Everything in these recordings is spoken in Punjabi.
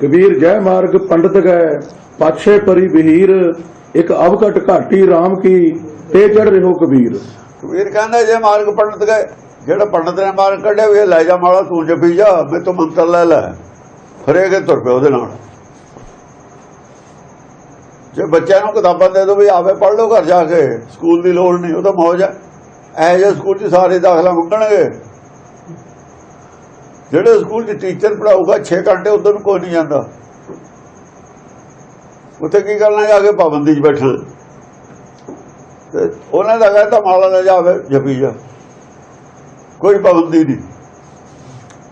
ਕਬੀਰ ਜੈ ਮਾਰਗ ਪੰਡਤ ਗਏ, ਪਾਛੇ ਪਰੀ ਬਹੀਰ ਇੱਕ ਅਵਕਟ ਘਾਟੀ RAM ਕੀ, ਤੇ ਚੜ ਰਹੋ ਕਬੀਰ। ਕਬੀਰ ਕਹਿੰਦਾ, ਜੇ ਮਾਰਗ ਪੰਡਤ ਗਏ, ਜਿਹੜਾ ਪੰਡਤ ਨੇ ਮਾਰਗ ਕੱਢਿਆ, ਵੀ ਲੈ ਜਾ ਮਾਲਾ, ਤੂੰ ਜਪੀ ਜਾ ਮੈਂ ਤੋਂ ਮੰਤਰ ਲੈ ਲੈ। ਫਰੇ ਤੁਰ ਪਿਆ ਉਹਦੇ ਨਾਲ। ਜੇ ਬੱਚਿਆਂ ਨੂੰ ਕਿਤਾਬਾਂ ਦੇ ਦੋ ਵੀ ਆਵੇ, ਪੜ੍ਹ ਲਓ ਘਰ ਜਾ ਕੇ, ਸਕੂਲ ਦੀ ਲੋੜ ਨਹੀਂ, ਉਹ ਤਾਂ ਮੌਜ ਹੈ। ਇਹ ਜਿਹੇ ਸਕੂਲ 'ਚ ਸਾਰੇ ਦਾਖਲਾ ਮੰਗਣਗੇ ਜਿਹੜੇ ਸਕੂਲ 'ਚ ਟੀਚਰ ਪੜਾਊਗਾ 6 ਘੰਟੇ ਉਧਰ ਨੂੰ ਕੋਈ ਨਹੀਂ ਜਾਂਦਾ। ਉੱਥੇ ਕੀ ਕਰਨਾ ਜਾ ਕੇ ਪਾਬੰਦੀ 'ਚ ਬੈਠਣਾ ਤੇ ਉਹਨਾਂ ਦਾ ਕਹਿੰਦਾ ਮਾਲਾ ਦਾ ਜਾਵੇ, ਜਪੀ ਜਾ। ਕੋਈ ਪਾਬੰਦੀ ਨਹੀਂ।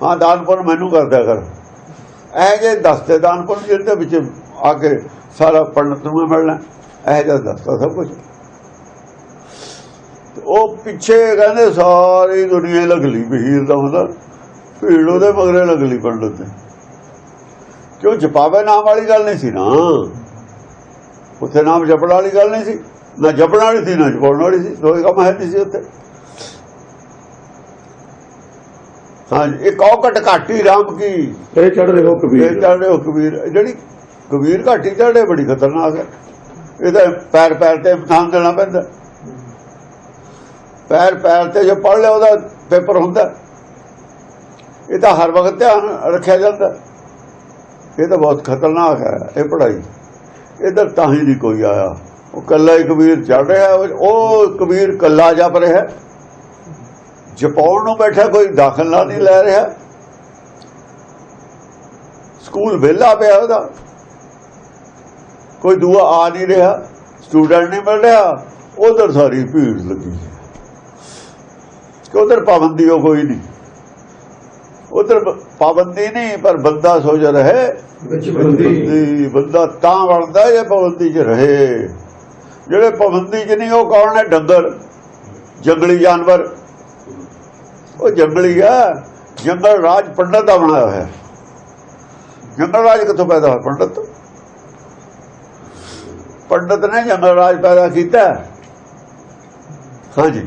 ਹਾਂ, ਦਾਨਪੁਰ ਮੈਨੂੰ ਕਰਦਾ ਕਰ। ਇਹ ਜੇ ਦਸਤੇ ਦਾਨਪੁਰ ਜਿਹਦੇ ਵਿੱਚ ਆ ਕੇ ਸਾਰਾ ਪੰਡਤ ਨੂੰ ਮਿਲਣਾ। ਇਹ ਜਿਹਾ ਦਸਤਾ ਸਭ ਕੁਝ ਉਹ ਪਿੱਛੇ ਕਹਿੰਦੇ, ਸਾਰੀ ਦੁਨੀਆ ਲਗਲੀ ਬਹੀਰ ਦਾ ਹੁੰਦਾ। ਭੀੜ ਉਹਦੇ ਮਗਰੇ ਲਗਲੀ ਪੰਡਤ ਦੇ ਕਿਉਂ ਜਪਾਵੇ ਨਾਮ ਵਾਲੀ ਗੱਲ ਨਹੀਂ ਸੀ ਨਾ? ਉੱਥੇ ਨਾਮ ਜਪਣ ਵਾਲੀ ਗੱਲ ਨਹੀਂ ਸੀ। ਨਾ ਜਪਣ ਵਾਲੀ ਸੀ ਨਾ ਜਪਾਉਣ ਵਾਲੀ ਸੀ। ਦੋਏ ਕੰਮ ਹੈ ਨਹੀਂ ਸੀ ਉੱਥੇ। ਹਾਂਜੀ ਇੱਕ ਔਕਟ ਘਾਟੀ ਰਾਮ ਕੀ। ਤੇ ਚੜ ਰਹੋ ਇਹ ਕਬੀਰ ਚੜ੍ਹਦੇ ਹੋ ਕਬੀਰ। ਜਿਹੜੀ ਕਬੀਰ ਘਾਟੀ ਚੜ੍ਹਦੇ ਬੜੀ ਖਤਰਨਾਕ ਹੈ। ਇਹ ਤਾਂ ਪੈਰ ਪੈਰ ਤੇ ਇਮਤਿਹਾਨ ਦੇਣਾ ਪੈਂਦਾ। ਪੈਰ ਪੈਰ ਤੇ ਜੋ ਪੜ੍ਹ ਲਿਆ ਉਹਦਾ ਪੇਪਰ ਹੁੰਦਾ। ਇਹ ਤਾਂ ਹਰ ਵਕਤ ਧਿਆਨ ਰੱਖਿਆ ਜਾਂਦਾ। ਇਹ ਤਾਂ ਬਹੁਤ ਖਤਰਨਾਕ ਹੈ, ਇਹ ਪੜ੍ਹਾਈ। ਇਧਰ ਤਾਂ ਹੀ ਨਹੀਂ ਕੋਈ ਆਇਆ। ਉਹ ਕੱਲਾ ਹੀ ਕਬੀਰ ਚੜ ਰਿਹਾ, ਉਹ ਕਬੀਰ ਕੱਲਾ ਜਪ ਰਿਹਾ। ਹੈ। ਜਪਾਉਣ ਨੂੰ ਬੈਠਾ, ਕੋਈ ਦਾਖਲਾ ਨਹੀਂ ਲੈ ਰਿਹਾ। ਸਕੂਲ ਵਿਹਲਾ ਪਿਆ ਉਹਦਾ। ਕੋਈ ਦੂਆ ਆ ਨਹੀਂ ਰਿਹਾ। ਸਟੂਡੈਂਟ ਨਹੀਂ ਮਿਲ ਰਿਹਾ। ਉਧਰ ਸਾਰੀ ਭੀੜ ਲੱਗੀ। ਕਿ ਉਧਰ ਪਾਬੰਦੀ ਉਹ ਕੋਈ ਨਹੀਂ। ਉਧਰ ਪਾਬੰਦੀ ਨਹੀਂ ਪਰ ਬੰਦਾ ਸੋਚ ਰਹੇ। ਵਿੱਚ ਬੰਦੀ ਬੰਦਾ ਤਾਂ ਬਣਦਾ ਜੇ ਪਾਬੰਦੀ 'ਚ ਰਹੇ। ਜਿਹੜੇ ਪਾਬੰਦੀ 'ਚ ਨਹੀਂ ਉਹ ਕੌਣ ਹੈ ਡੰਗਰ ਜੰਗਲੀ ਜਾਨਵਰ। ਉਹ ਜੰਗਲੀ ਆ। ਜੰਗਲ ਰਾਜ ਪੰਡਤ ਦਾ ਬਣਾਇਆ ਹੋਇਆ। ਹੈ। ਜੰਗਲ ਰਾਜ ਕਿੱਥੋਂ ਪੈਦਾ ਹੋਇਆ? ਪੰਡਤ। ਪੰਡਤ ਨੇ ਜੰਗਲ ਰਾਜ ਪੈਦਾ ਕੀਤਾ। ਹਾਂਜੀ।